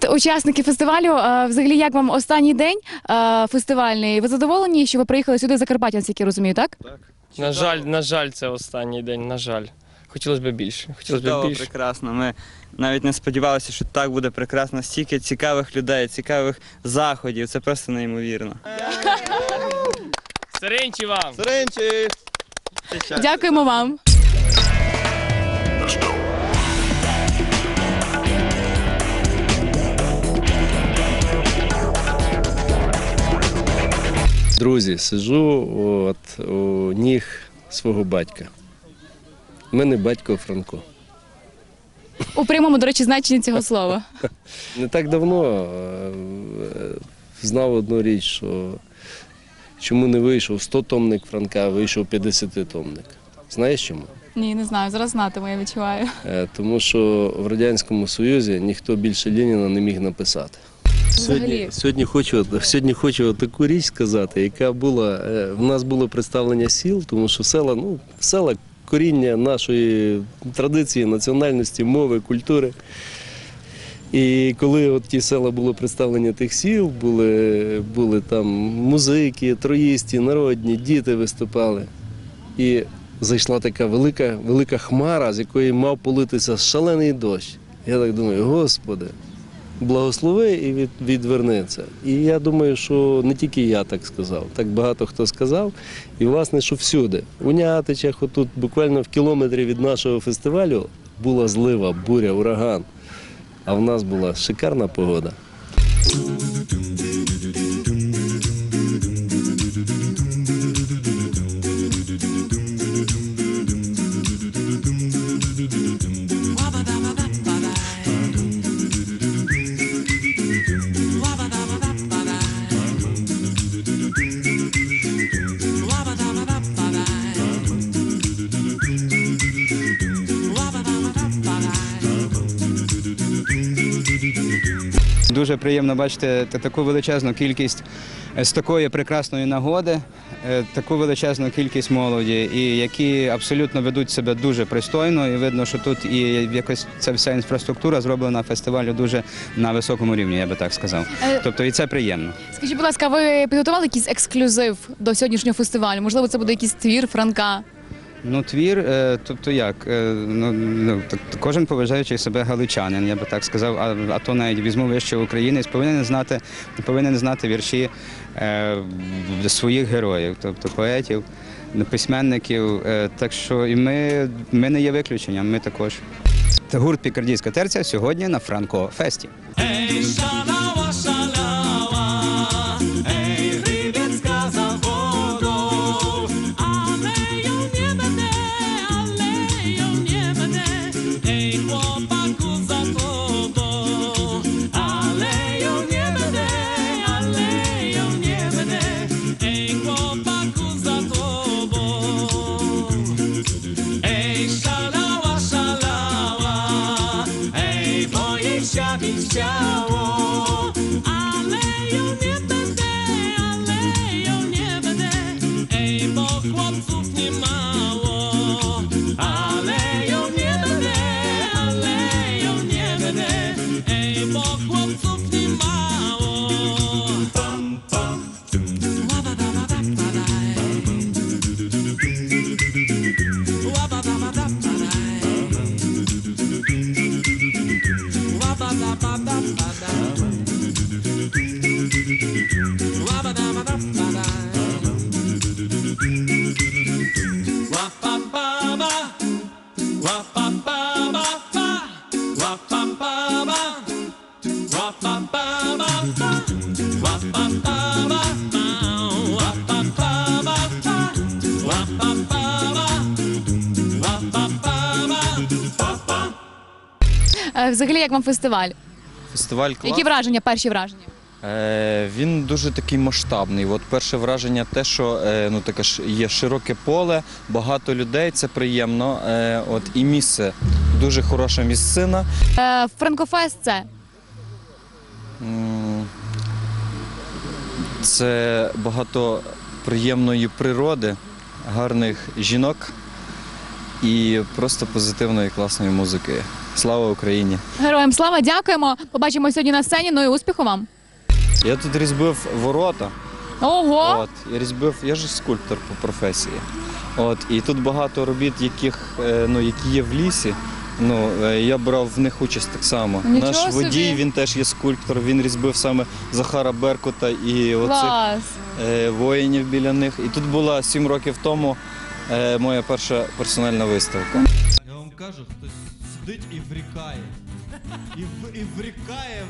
Привіт, учасники фестивалю. Взагалі, як вам останній день фестивальний? Ви задоволені, що ви приїхали сюди з Закарпаття, наскільки я розумію, так? На жаль, на жаль, це останній день. На жаль. Хотілося б більше. Хотілося б більше. прекрасно. Ми навіть не сподівалися, що так буде прекрасно. Стільки цікавих людей, цікавих заходів. Це просто неймовірно. Сиренчі вам! Соренчі! Дякуємо вам. Друзі, сижу от, у ніг свого батька. У мене батько Франко. У прямому, до речі, значенні цього слова. Не так давно е, знав одну річ, що чому не вийшов 100-томник Франка, а вийшов 50-томник. Знаєш чому? Ні, не знаю. Зараз знатиму, я відчуваю. Е, Тому що в Радянському Союзі ніхто більше Леніна не міг написати. Сьогодні, сьогодні, хочу, сьогодні хочу таку річ сказати, яка була. е, В нас було представлення сіл, тому що села, ну, села коріння нашої традиції, національності, мови, культури. І коли от ті села було представлення тих сіл, були, були там музики, троїсті, народні, діти виступали. І зайшла така велика, велика хмара, з якої мав политися шалений дощ. Я так думаю, Господи, благослови і від, відверни. І я думаю, що не тільки я так сказав, так багато хто сказав. І власне, що всюди. У Нятичах, отут буквально в кілометрі від нашого фестивалю була злива, буря, ураган. А в нас була шикарна погода. Дуже приємно бачити таку величезну кількість е, з такої прекрасної нагоди, е, таку величезну кількість молоді, і які абсолютно ведуть себе дуже пристойно. І видно, що тут і якось ця вся інфраструктура зроблена фестивалю дуже на високому рівні, я би так сказав. Е, Тобто і це приємно. Скажіть, будь ласка, ви підготували якийсь ексклюзив до сьогоднішнього фестивалю? Можливо, це буде якийсь твір Франка. Ну, твір, е, тобто як? Е, Ну, ну, кожен поважаючий себе галичанин, я би так сказав, а, а то навіть візьму вище українець, повинен знати, повинен знати вірші е, своїх героїв, тобто поетів, письменників. Е, так що і ми, ми не є виключенням, ми також. Гурт Пікардійська терця сьогодні на Франко Show. Е, Взагалі, як вам фестиваль? Фестиваль клас. Які враження, перші враження? Е, він дуже такий масштабний. От перше враження те, що е, ну таке ж є широке поле, багато людей, це приємно. Е, от і місце дуже хороша місцина. Е, Франкофест це М, Це багато приємної природи, гарних жінок і просто позитивної класної музики. Слава Україні! Героям слава, дякуємо. Побачимо сьогодні на сцені. Ну і успіху вам. Я тут різьбив ворота. Ого! От, я різьбив, я ж скульптор по професії. От, і тут багато робіт, яких, е, ну, які є в лісі. Ну, е, я брав в них участь так само. Нічого Наш водій, собі. він теж є скульптор, він різьбив саме Захара Беркута і оцих е, воїнів біля них. І тут була сім років тому е, моя перша персональна виставка. Я вам кажу, хтось сидить і врікає. І, і врікає.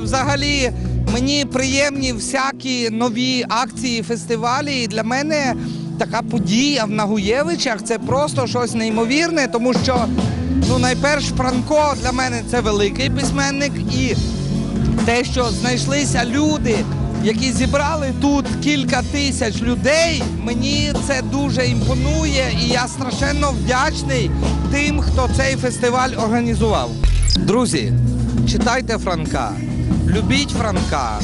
Взагалі мені приємні всякі нові акції, фестивалі. І для мене така подія в Нагуєвичах це просто щось неймовірне, тому що ну найперш Франко для мене це великий письменник і те, що знайшлися люди, які зібрали тут кілька тисяч людей, мені це дуже імпонує, і я страшенно вдячний тим, хто цей фестиваль організував. Друзі, читайте Франка, любіть Франка,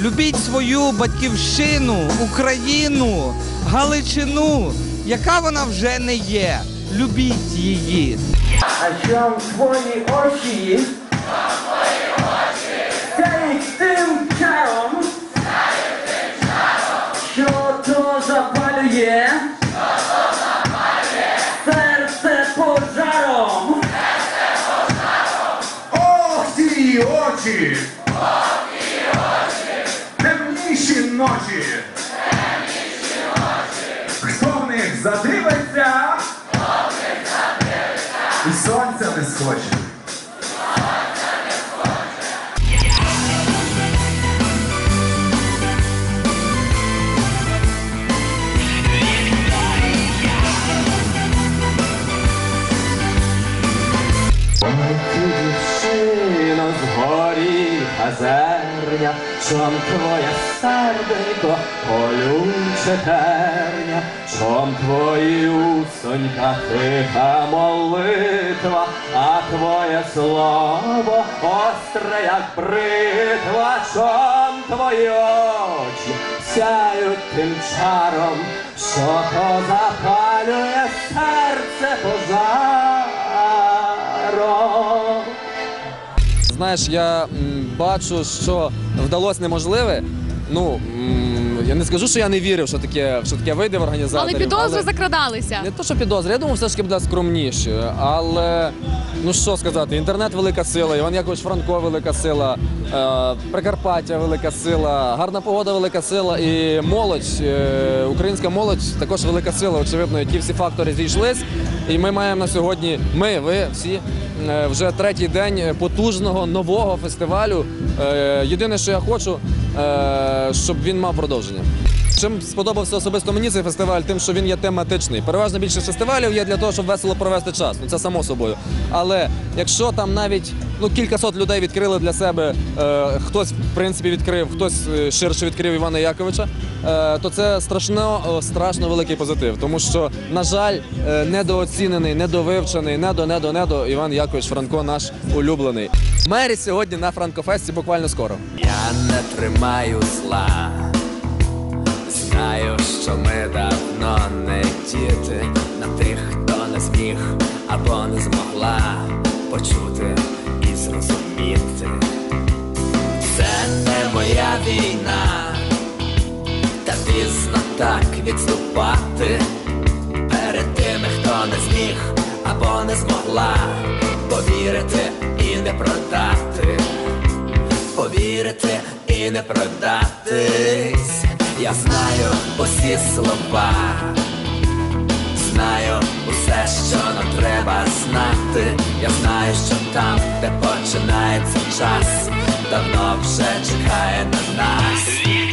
любіть свою батьківщину, Україну, Галичину, яка вона вже не є. Любіть її. А чом твої очі? Тим чаром, що то запалює, серце пожаром. Ох ті очі! Зерня, чом твоє серденько колюче терня, чом твої усонька тиха молитва, а твоє слово остре, як бритва, чом твої очі сяють тим чаром, що то запалює серце пожаром. Знаєш, я бачу, що вдалося неможливе. Ну я не скажу, що я не вірив, що таке, що таке вийде в Але підозри підозри закрадалися. Не то, що підозри, я думав, все ж таки буде скромніше. Але ну що сказати, інтернет велика сила, Іван Якович Франко велика сила, е, Прикарпаття велика сила, гарна погода велика сила і молодь, е, українська молодь також велика сила. Очевидно, ті всі фактори зійшлись. І ми маємо на сьогодні, ми, ви всі. е, Вже третій день потужного нового фестивалю. Єдине, що я хочу, щоб він мав продовження. Чим сподобався особисто мені цей фестиваль, тим, що він є тематичний. Переважно більшість фестивалів є для того, щоб весело провести час. Ну це само собою. Але якщо там навіть ну кількасот людей відкрили для себе, е, хтось в принципі відкрив, хтось е, ширше відкрив Івана Яковича, е, то це страшно, страшно великий позитив. Тому що, на жаль, е, недооцінений, недовивчений, недо, недо, недо Іван Якович Франко, наш улюблений. Мері сьогодні на Франкофесті буквально скоро. Я не тримаю зла. Знаю, що ми давно не діти на тих, хто не зміг або не змогла почути і зрозуміти. Це не моя війна, та пізно так відступати перед тими, хто не зміг або не змогла повірити і не продати повірити і не продатись. Я знаю усі слова, знаю усе, що нам треба знати. Я знаю, що там, де починається час, давно вже чекає на нас.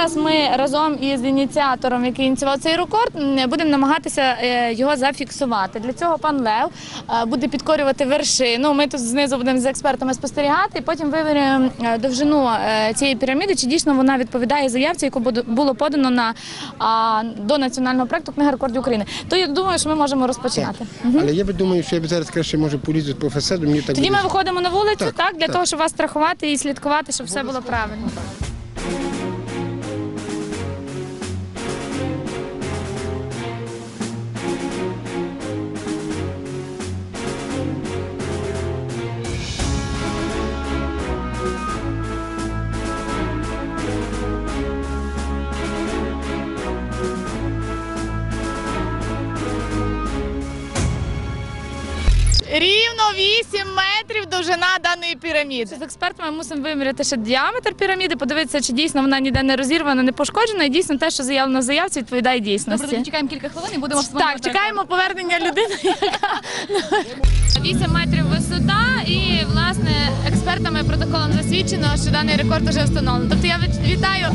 Зараз ми разом із ініціатором, який ініціював цей рекорд, будемо намагатися е, його зафіксувати. Для цього пан Лев е, буде підкорювати вершину. Ми тут знизу будемо з експертами спостерігати, і потім вивірюємо е, довжину цієї піраміди, чи дійсно вона відповідає заявці, яку буду- було подано на до національного проекту Книга рекордів України. То я думаю, що ми можемо розпочинати. Але я би думаю, що я б зараз краще може полізу по фасаду. Мені так Тоді буде. ми виходимо на вулицю, так, Так, для так. того, щоб вас страхувати і слідкувати, щоб все було правильно. Довжина даної піраміди. З експертами мусимо виміряти ще діаметр піраміди, подивитися, чи дійсно вона ніде не розірвана, не пошкоджена, і дійсно те, що заявлено в заявці, відповідає дійсності. Добре, тоді чекаємо кілька хвилин і будемо Так, чекаємо повернення людини, яка 8 метрів висота, і власне експертами протоколом засвідчено, що даний рекорд вже встановлено. Тобто я віт- вітаю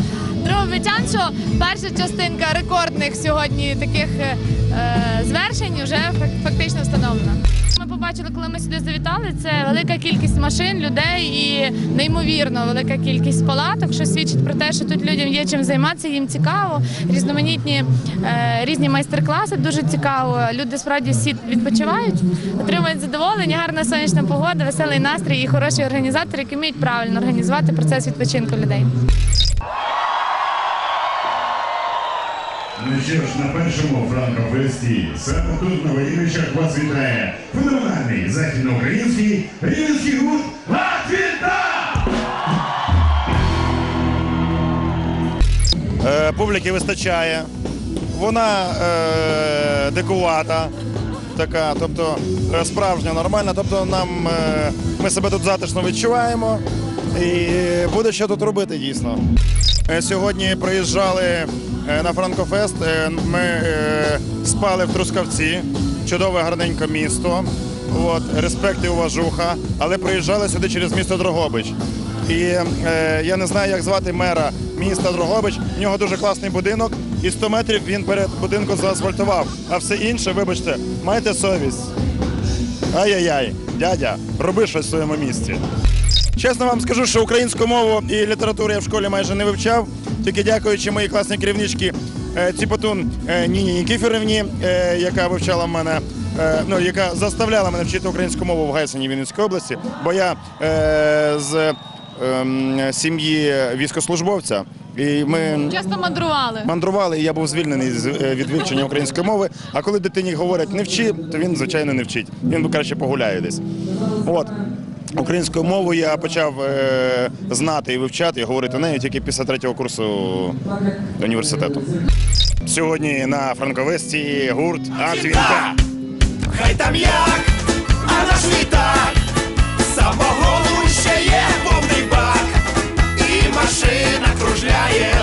дрововичан, що перша частинка рекордних сьогодні таких е, е, звершень вже фак- фактично встановлена. Ми побачили, коли ми сюди завітали, це велика кількість машин, людей і неймовірно велика кількість палаток, що свідчить про те, що тут людям є чим займатися, їм цікаво. Різноманітні е, різні майстер-класи дуже цікаво. Люди справді всі відпочивають, отримують задоволення, гарна сонячна погода, веселий настрій і хороші організатори, які вміють правильно організувати процес відпочинку людей. Ну що ж, на першому франкофесті саме тут на Воїничах вас вітає феноменальний західноукраїнський рівненський гурт Латвіта! Е, публіки вистачає. Вона е, дикувата, така, тобто е, справжня, нормальна. Тобто нам е, ми себе тут затишно відчуваємо і буде що тут робити дійсно. Е, Сьогодні приїжджали е, на Франкофест. е, Ми е, спали в Трускавці, чудове гарненьке місто. От, респект і уважуха, але приїжджали сюди через місто Дрогобич. І е, я не знаю, як звати мера міста Дрогобич. В нього дуже класний будинок, і 100 метрів він перед будинком заасфальтував. А все інше, вибачте, майте совість. Ай-яй-яй, дядя, роби щось в своєму місці. Чесно вам скажу, що українську мову і літературу я в школі майже не вивчав, тільки дякуючи моїй класній керівничці е, Ціпотун е, Ніні Нікіфорівні, е, яка вивчала мене. е, Ну, яка заставляла мене вчити українську мову в Гайсені Вінницької області, бо я е, з ем, сім'ї військовослужбовця, і ми Часто мандрували. мандрували, і я був звільнений з- е, від вивчення української мови. А коли дитині говорять не вчи, то він звичайно не вчить. Він краще погуляє десь. От. Українську мову я почав е, знати і вивчати, і говорити нею тільки після третього курсу університету. Сьогодні на Франковесті гурт Антвінка. Хай там як, а наш літак Самогону ще є повний бак І машина кружляє,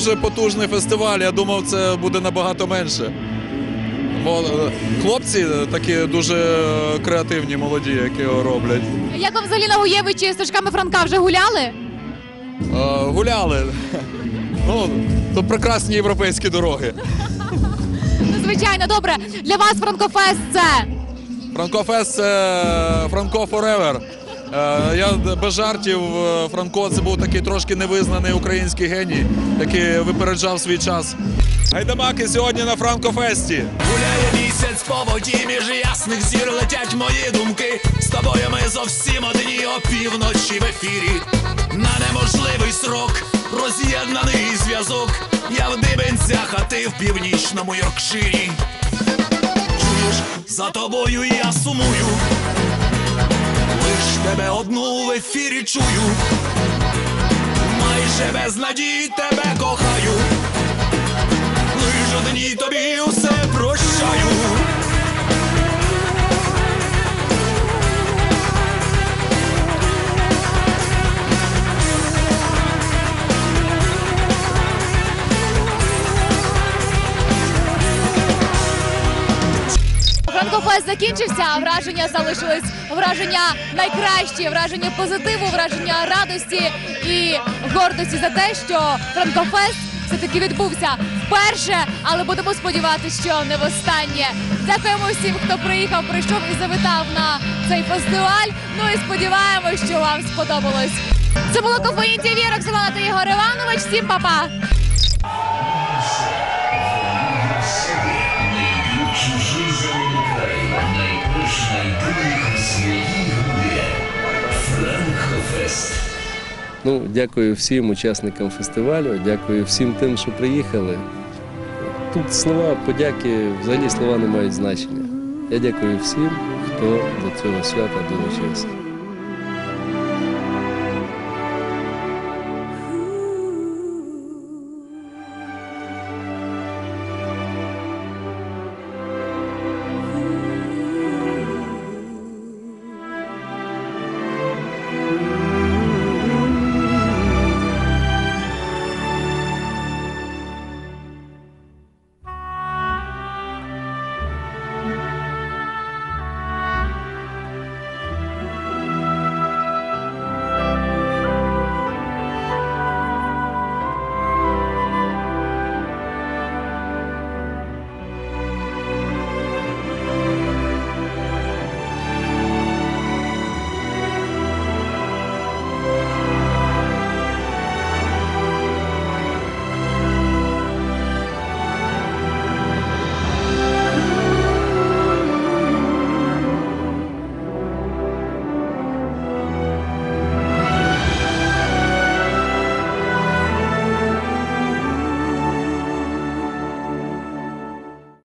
Дуже потужний фестиваль. Я думав, це буде набагато менше. Е, хлопці такі дуже креативні, молоді, які його роблять. Як вам взагалі на Гуєвичі стежками Франка вже гуляли? Е, Гуляли. Ну, то прекрасні європейські дороги. Ну, звичайно, добре. Для вас Франкофест це. Франкофест це Франко Форевер. Е, Я без жартів, е, Франко це був такий трошки невизнаний український геній, який випереджав свій час. Гайдамаки сьогодні на Франкофесті. Гуляє місяць в поводі між ясних зір летять мої думки. З тобою ми зовсім одні опівночі в ефірі. На неможливий срок роз'єднаний зв'язок. Я в дибенцях, а ти в північному Йоркширі. Чуєш, за тобою я сумую. Тебе одну в ефірі чую. Майже без надії тебе кохаю. Закінчився, а враження залишились враження найкращі, враження позитиву, враження радості і гордості за те, що Франкофест все-таки відбувся вперше, але будемо сподіватися, що не востаннє. Дякуємо всім, хто приїхав, прийшов і завітав на цей фестиваль. Ну і сподіваємось, що вам сподобалось. Це було Кофеїн ТВ, Роксолана та Ігор Іванович. Всім па-па! Ну, дякую всім учасникам фестивалю, дякую всім тим, що приїхали. Тут слова подяки, взагалі слова не мають значення. Я дякую всім, хто до цього свята долучився.